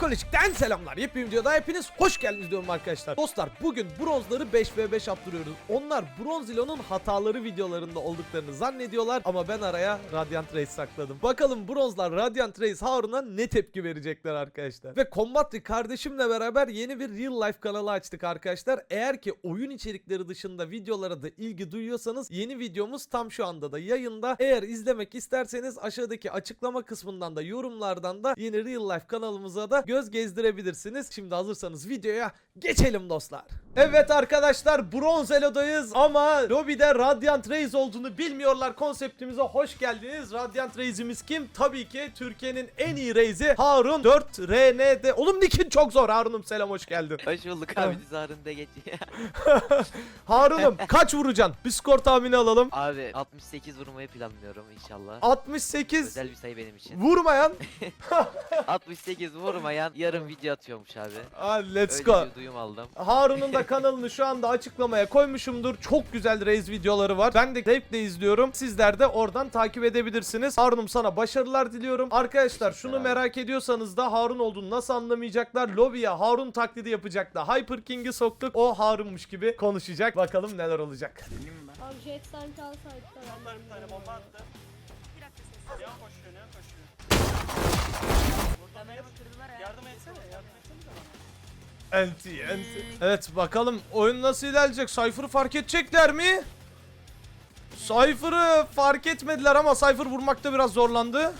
Psikolojik'ten selamlar. Yepyeni videoda hepiniz hoş geldiniz diyorum arkadaşlar. Dostlar bugün bronzları 5v5 attırıyoruz. Onlar bronz ilonun hataları videolarında olduklarını zannediyorlar ama ben araya Radiant Race sakladım. Bakalım bronzlar Radiant Race Harun'a ne tepki verecekler arkadaşlar. Ve Combatri kardeşimle beraber yeni bir real life kanalı açtık arkadaşlar. Eğer ki oyun içerikleri dışında videolara da ilgi duyuyorsanız yeni videomuz tam şu anda da yayında. Eğer izlemek isterseniz aşağıdaki açıklama kısmından da yorumlardan da yeni real life kanalımıza da göz gezdirebilirsiniz. Şimdi hazırsanız videoya geçelim dostlar. Evet arkadaşlar Bronz Elo'dayız ama lobide Radiant Reis olduğunu bilmiyorlar konseptimize hoş geldiniz. Radiant Reis'imiz kim? Tabii ki Türkiye'nin en iyi Reis'i Harun 4RN'de. Oğlum Nick'in çok zor Harun'um selam hoş geldin. Hoş bulduk abi dizarında geç. Harun'um kaç vuracaksın? Bir skor tahmini alalım. abi 68 vurmayı planlıyorum inşallah. 68 Özel bir sayı benim için. vurmayan. 68 vurmayan yarın video atıyormuş abi. Aa, let's Öyle go. bir duyum aldım. Harun'un da kanalını şu anda açıklamaya koymuşumdur. Çok güzel Reis videoları var. Ben de zevkle izliyorum. Sizler de oradan takip edebilirsiniz. Harun'um sana başarılar diliyorum. Arkadaşlar şunu Teşekkürler abi. merak ediyorsanız da Harun olduğunu nasıl anlamayacaklar? Lobiye Harun taklidi yapacak da Hyper King'i soktuk. O Harun'muş gibi konuşacak. Bakalım neler olacak. Abi jet sanki alsaydı da ben Bomba bir tane bomba attı. Neon koşuyor, neon koşuyor. Enti enti. Evet bakalım oyun nasıl ilerleyecek? Cypher'ı fark edecekler mi? Cypher'ı fark etmediler ama Cypher vurmakta biraz zorlandı.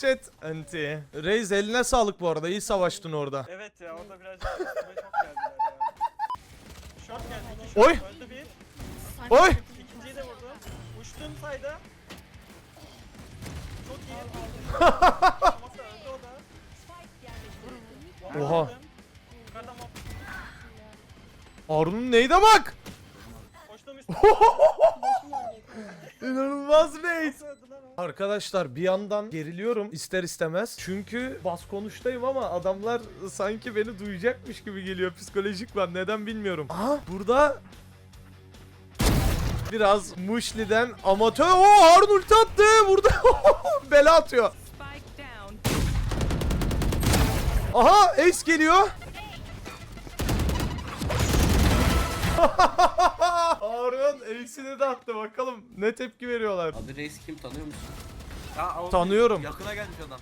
Jet enti. Reis eline sağlık bu arada. İyi savaştın orada. Evet ya, orada birazcık üstüme çok geldiler ya. Short geldi, iki Oy! Öldü bir. Oy! İkinciyi de vurdu. Uçtum sayda. Çok iyi. Oha. attım. Yukarıdan bomba. Harun'un neyde bak? Koştum üstüne. İnanılmaz o? Arkadaşlar bir yandan geriliyorum ister istemez. Çünkü bas konuştayım ama adamlar sanki beni duyacakmış gibi geliyor. Psikolojik var neden bilmiyorum. Aha burada biraz Muşli'den amatör. Oo Harun ulti attı. Burada bela atıyor. Aha Ace geliyor. Harun Ace'ini de attı bakalım ne tepki veriyorlar. Abi reis kim tanıyor musun? Tanıyorum. Yakına gelmiş adam.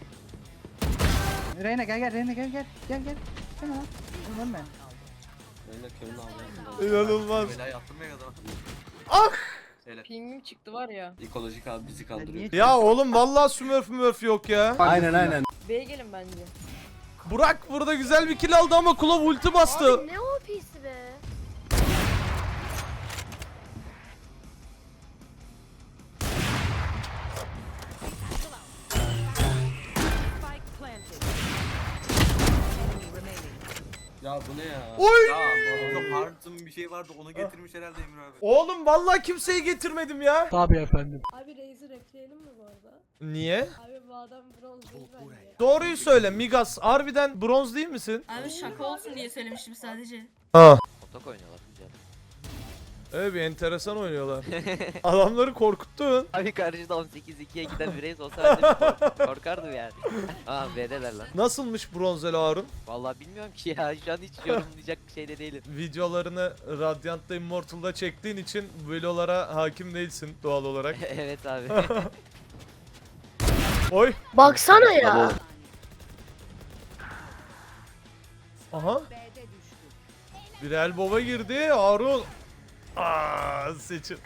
Reyna gel gel Reyna gel gel gel gel. Tamam. Oğlum ölme. Öyle köyün aldı. İnanılmaz. Belayı attırmaya adam. Ah! Pingim çıktı var ya. Ekolojik abi bizi kandırıyor. Ya oğlum vallahi smurf murf yok ya. B'ye gelin bence. Burak burada güzel bir kill aldı ama Kulov ulti bastı. Abi ne OP'si be? Ya bu ne ya? Oy! Ya bu Hart'ın bir şey vardı onu getirmiş herhalde Emir abi. Oğlum vallahi kimseyi getirmedim ya. Tabii efendim. Abi Raze'i repleyelim mi bu arada? Niye? Abi bu adam bronz değil bence. Doğruyu söyle Migas. Harbiden bronz değil misin? Abi şaka olsun diye söylemiştim sadece. Ha. Otak oynuyorlar. Evet bir enteresan oynuyorlar. Adamları korkuttun. Abi karşıda 18-2'ye giden bir reis olsa ben de bir kork- korkardım yani. Aa B'deler lan. Nasılmış bronzeli Harun? Vallahi bilmiyorum ki ya şu an hiç yorumlayacak bir şey de değilim. Videolarını Radiant'ta Immortal'da çektiğin için Velo'lara hakim değilsin doğal olarak. evet abi. Oy. Baksana ya. Aha. Bir el baba girdi. Harun. Aa, seçim.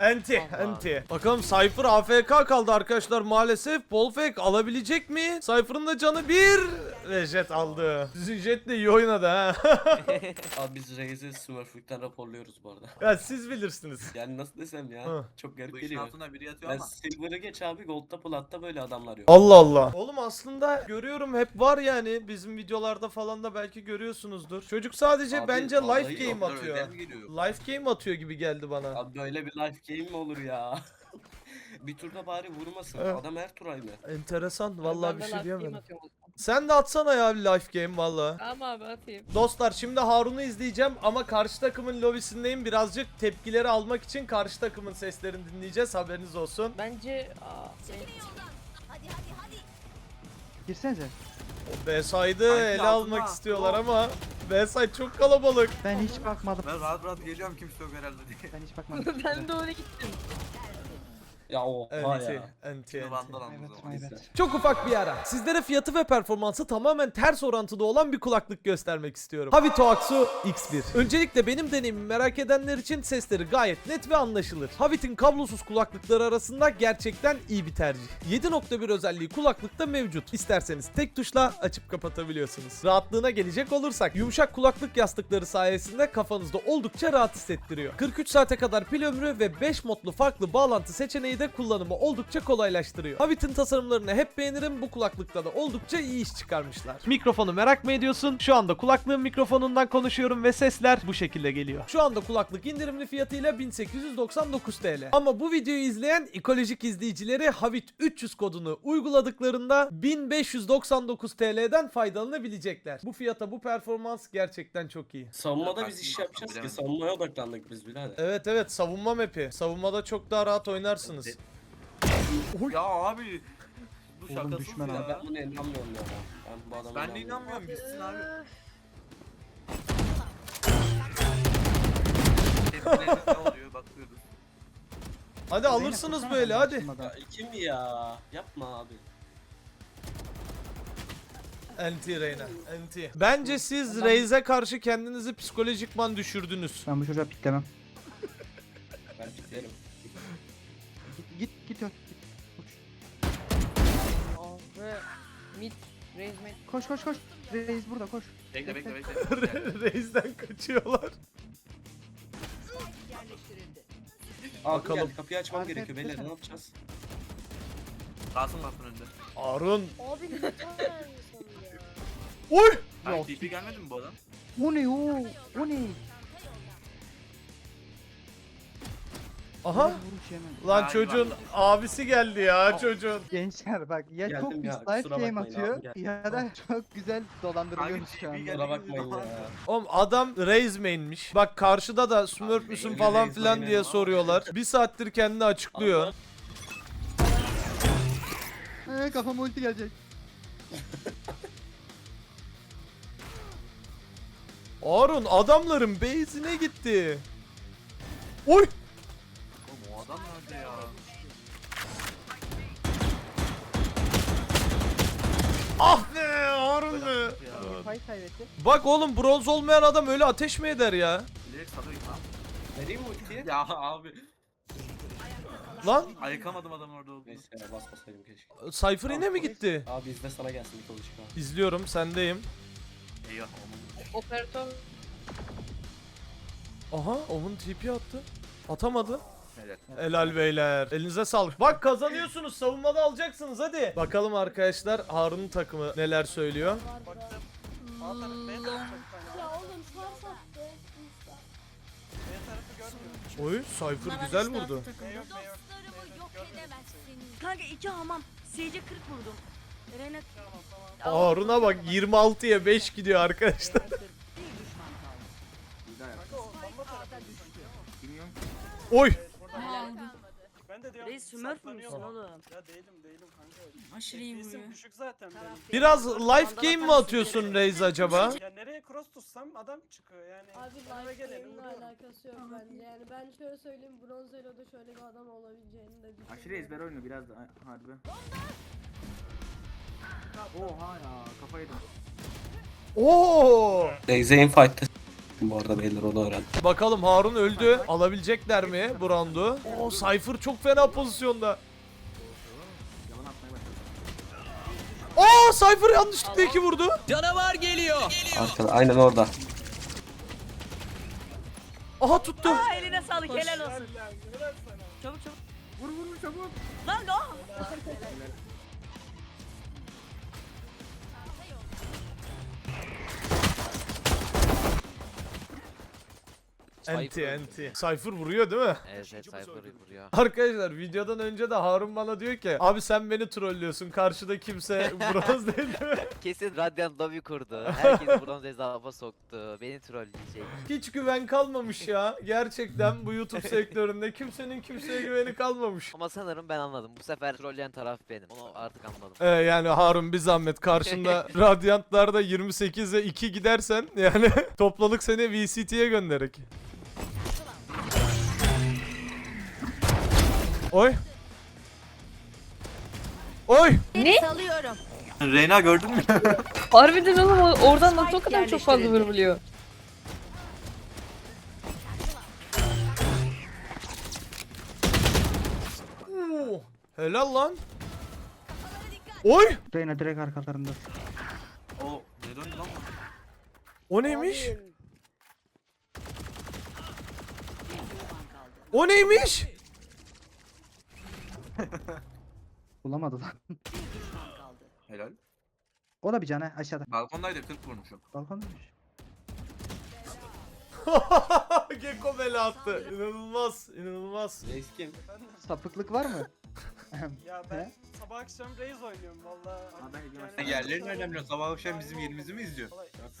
Anti, Allah. anti. Bakalım Cypher AFK kaldı arkadaşlar maalesef. Bolfek alabilecek mi? Cypher'ın da canı bir. Ve Jet aldı. Sizin Jet de iyi oynadı ha. Abi biz reisi Smurflük'ten raporluyoruz bu arada. ya siz bilirsiniz. Yani nasıl desem ya? Hı. Çok garip Bu işin geliyor. altında biri yatıyor Ben ama. Silver'ı geç abi Gold'da Plat'ta böyle adamlar yok. Allah Allah. Oğlum aslında görüyorum hep var yani bizim videolarda falan da belki görüyorsunuzdur. Çocuk sadece Abi, bence life game atıyor. geliyor? Life game atıyor gibi geldi bana. Abi böyle bir life game mi olur ya? bir turda bari vurmasın. Evet. Adam her tur aynı. Enteresan vallahi Ben bir şey diyemedim. Sen de atsana ya bir life game valla. Tamam abi atayım. Dostlar şimdi Harun'u izleyeceğim ama karşı takımın lobisindeyim. Birazcık tepkileri almak için karşı takımın seslerini dinleyeceğiz. Haberiniz olsun. Bence aa, şey- Girsenize. B side'ı ele almak istiyorlar ama B side çok kalabalık. Ben hiç bakmadım. Ben rahat rahat geliyorum kimse yok herhalde diye. Ben hiç bakmadım. ben de öyle gittim. Ya oha Enti, ya. enti, enti. aldım Evet, o zaman. Çok ufak bir ara. Sizlere fiyatı ve performansı tamamen ters orantıda olan bir kulaklık göstermek istiyorum. Havito Axu X1. Öncelikle benim deneyimimi merak edenler için sesleri gayet net ve anlaşılır. Havit'in kablosuz kulaklıkları arasında gerçekten iyi bir tercih. 7.1 özelliği kulaklıkta mevcut. İsterseniz tek tuşla açıp kapatabiliyorsunuz. Rahatlığına gelecek olursak yumuşak kulaklık yastıkları sayesinde kafanızda oldukça rahat hissettiriyor. 43 saate kadar pil ömrü ve 5 modlu farklı bağlantı seçeneği de kullanımı oldukça kolaylaştırıyor. Havit'in tasarımlarını hep beğenirim. Bu kulaklıkta da oldukça iyi iş çıkarmışlar. Mikrofonu merak mı ediyorsun? Şu anda kulaklığın mikrofonundan konuşuyorum ve sesler bu şekilde geliyor. Şu anda kulaklık indirimli fiyatıyla 1899 TL. Ama bu videoyu izleyen ekolojik izleyicileri Havit 300 kodunu uyguladıklarında 1599 TL'den faydalanabilecekler. Bu fiyata bu performans gerçekten çok iyi. Savunmada biz iş yapacağız ki. Savunmaya odaklandık biz birader. Evet evet savunma map'i. Savunmada çok daha rahat oynarsınız. Ya abi. Bu Oğlum şakasız düşman ya. Ya ben buna inanmıyorum ya. Ben bu adama Ben de inanmıyorum bitsin abi. Tepkileriniz ne oluyor bakıyoruz. Hadi alırsınız böyle hadi. Ya kim ya? Yapma abi. Anti Reyna. Anti. Bence siz Reis'e karşı kendinizi psikolojikman düşürdünüz. Ben bu çocuğa piklemem. Ben piklerim. Git git git mid, raise mid. Koş koş koş. Reis burada koş. Bekle bekle bekle. Reis'den kaçıyorlar. Bakalım. Gel, kapıyı açmam Arkaya gerekiyor beyler tutsana. ne yapacağız? Kalsın lafın önünde. Arun. Abi ne tanıyorsun ya? Oy. Ay TP gelmedi mi bu adam? O ne o? O ne? Aha. Lan Ay, çocuğun bak. abisi geldi ya çocuğun. Gençler bak ya Geldim çok ya, pis kusura life game bakmayın atıyor abi, ya da çok güzel dolandırılıyoruz Hangi şu geldi? Kusura bakmayın ya. Oğlum adam Reis main'miş. Bak karşıda da Smurf Abi, müsün falan main filan diye ama. soruyorlar. Bir saattir kendini açıklıyor. Ee, kafama ulti gelecek. Arun adamların base'ine gitti. Oy. Adam nerede ya? Ah be Arun be. Ya. Pay kaybetti. Bak oğlum bronz olmayan adam öyle ateş mi eder ya? Bilerek. Vereyim mi ultiyi? Ya abi. Lan Ayıkamadım adam orada olduğunu. Neyse ya basmasaydım keşke. Cypher yine mi gitti? Abi izle sana gelsin bir konuşma. İzliyorum sendeyim. Eyvah onun. Operatör Aha Omun TP attı. Atamadı. Evet. Helal beyler. Elinize sağlık. Bak kazanıyorsunuz. Savunmada alacaksınız hadi. Bakalım arkadaşlar Harun'un takımı neler söylüyor. Var da. A tarafı B tarafı çok fena. Ya oğlum sar sattı. Insta. B tarafı görmüyorum. Oy Cypher güzel vurdu. B yok B yok. Dostlarımı yok Görmüyorum. edemezsin. Kanka iki hamam. Seyirci 40 vurdum. Reyna Tamam tamam. Harun'a bak 26'ya 5 gidiyor arkadaşlar. Kanka o bomba tarafı düştü. Oy. Helal. Ben de diyorum Reis smurf saklanıyor musun mu? oğlum? Ya değilim değilim kanka. Aşırı iyi FPS'im vuruyor. düşük zaten benim. Biraz life game mi atıyorsun Reis acaba? Ya nereye cross tutsam adam çıkıyor yani. Abi Önüme life geleni game'le vuruyorum. alakası yok bence. Yani ben şöyle söyleyeyim Bronz Elo'da şöyle bir adam olabileceğini de düşünüyorum. Aşırı ezber oyunu biraz da harbi. Oha ya kafa yedim. Oo! Raze'e infight'te bu arada beyler o da öğrendi. Bakalım Harun öldü. Alabilecekler mi bu roundu? Oo Cypher çok fena pozisyonda. Oo Cypher yanlışlıkla iki vurdu. Arkada aynen orada. Aha tuttu. Aa eline sağlık helal olsun. Çabuk çabuk. Vur vur vur çabuk. Lan ah. Enti Cypher. enti. Cypher vuruyor değil mi? Evet evet Cypher'ı vuruyor. Arkadaşlar videodan önce de Harun bana diyor ki abi sen beni trollüyorsun karşıda kimse bronz değil mi? Kesin Radiant lobby kurdu. Herkesi bronz hesaba soktu. Beni trolleyecek. Hiç güven kalmamış ya. Gerçekten bu YouTube sektöründe kimsenin kimseye güveni kalmamış. Ama sanırım ben anladım. Bu sefer trolleyen taraf benim. Onu artık anladım. Ee, yani Harun bir zahmet karşında radyantlarda 28'e 2 gidersen yani toplalık seni VCT'ye gönderek. Oy. Oy. Salıyorum. Reyna gördün mü? Harbiden oğlum o- oradan nasıl o kadar çok fazla vuruluyor? Oo, Helal lan. Oy. Reyna direkt arkalarında. o ne döndü lan? O neymiş? O neymiş? Bulamadı lan. Helal. O da bir canı aşağıda. Balkondaydı 40 vurmuşum. Balkondaymış. Gecko bela attı. İnanılmaz, inanılmaz. Reis kim? Sapıklık var mı? Ya ben sabah akşam Raze oynuyorum valla. ben Yerlerin önemli. Sabah akşam bizim yerimizi mi izliyor?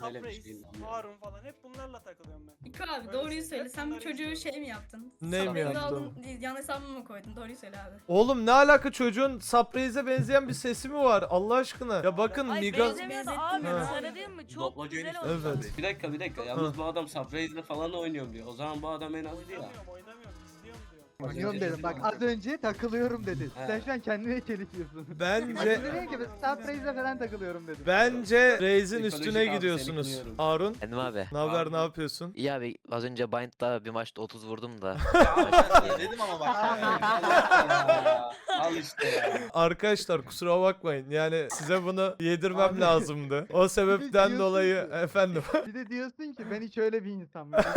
öyle bir şey. Harun falan hep bunlarla takılıyorum ben. İko abi Öyle doğruyu söyle. Sen bu çocuğu şey mi yaptın? Ne mi yaptım? Yan hesabımı mı koydun? Doğruyu söyle abi. Oğlum ne alaka çocuğun Sapreyze benzeyen bir sesi mi var Allah aşkına? Ya bakın Ay, Miga... benzemiyor da abi. Sana değil mi? Çok Doblacı güzel oldu. Evet. Bir dakika bir dakika. Yalnız bu adam Subraze'le falan oynuyorum diyor. O zaman bu adam en az değil ya. Oynamıyorum oynamıyorum. Oynuyorum dedim. Bak az önce takılıyorum dedi. Sen şu an kendine çelişiyorsun. Bence... Dedin ki Surprise'le falan takılıyorum dedi. Bence Reis'in Psikolojik üstüne abi, seni gidiyorsunuz. kınıyorum. Harun, Kendim abi. ne haber, ne yapıyorsun? İyi abi az önce Bind'da bir maçta 30 vurdum da. dedim ama bak. Al işte ya. Arkadaşlar kusura bakmayın yani size bunu yedirmem Abi. lazımdı. O sebepten diyorsun dolayı ki- efendim. Bir de diyorsun ki ben hiç öyle bir insan mıyım?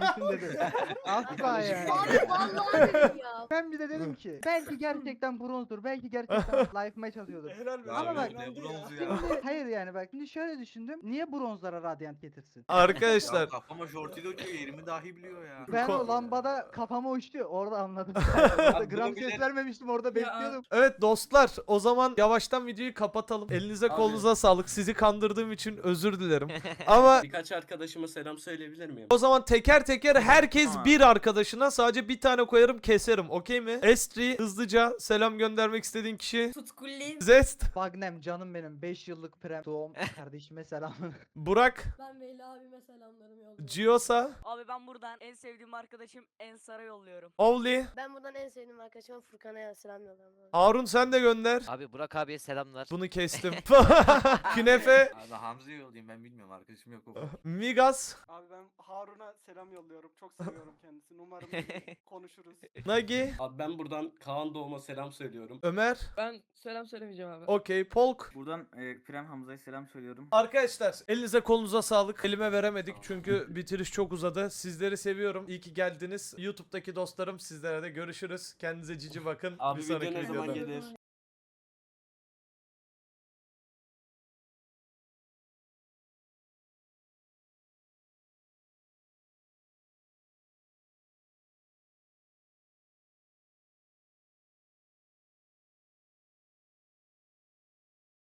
Değilsin dedi. Asla yani. Abi vallahi dedim ya. Ben bir de dedim ki belki gerçekten bronzdur, belki gerçekten life match. Helal be. Ama bak- inandı ya. bronzu ya. Şimdi hayır yani bak şimdi şöyle düşündüm. Niye bronzlara radyant getirsin? Arkadaşlar Ya kafama shorty döküyor yerimi dahi biliyor ya. Ben Ko- o lambada kafama uçtu. Orada anladım. Orada bunu gram bile- ses vermemiştim orada bekliyordum. Evet dostlar o zaman yavaştan videoyu kapatalım. Elinize Abi. kolunuza sağlık. Sizi kandırdığım için özür dilerim. Ama Birkaç arkadaşıma selam söyleyebilir miyim? o zaman teker teker herkes Tamam. bir arkadaşına sadece bir tane koyarım keserim okey mi? Estri hızlıca selam göndermek istediğin kişi. Tutkulli. Zest, Bagnem canım benim 5 yıllık prem doğum kardeşime selam. Burak, Ben Veli abime selamlarımı yolluyorum. Giosa, Abi ben buradan en sevdiğim arkadaşım Ensar'a yolluyorum. Ovli, Ben buradan en sevdiğim arkadaşıma Furkan'a selam yolluyorum. Harun sen de gönder. Abi Burak abiye selamlar. Bunu kestim. Künefe, Abi Hamza'yı yollayayım ben bilmiyorum arkadaşım yok o. Migas, Abi ben Harun'a selam yolluyorum. Çok seviyorum kendisini. Umarım konuşuruz. Nagi, Abi ben buradan Kaan Doğum'a selam söylüyorum. Ömer, Ben selam söylemeyeceğim abi. okey, Polk. Buradan e, Prem Hamza'ya selam söylüyorum. Arkadaşlar elinize kolunuza sağlık. Elime veremedik çünkü bitiriş çok uzadı. Sizleri seviyorum. İyi ki geldiniz. YouTube'daki dostlarım sizlere de görüşürüz. Kendinize cici bakın. Abi Zaman videoda. gelir?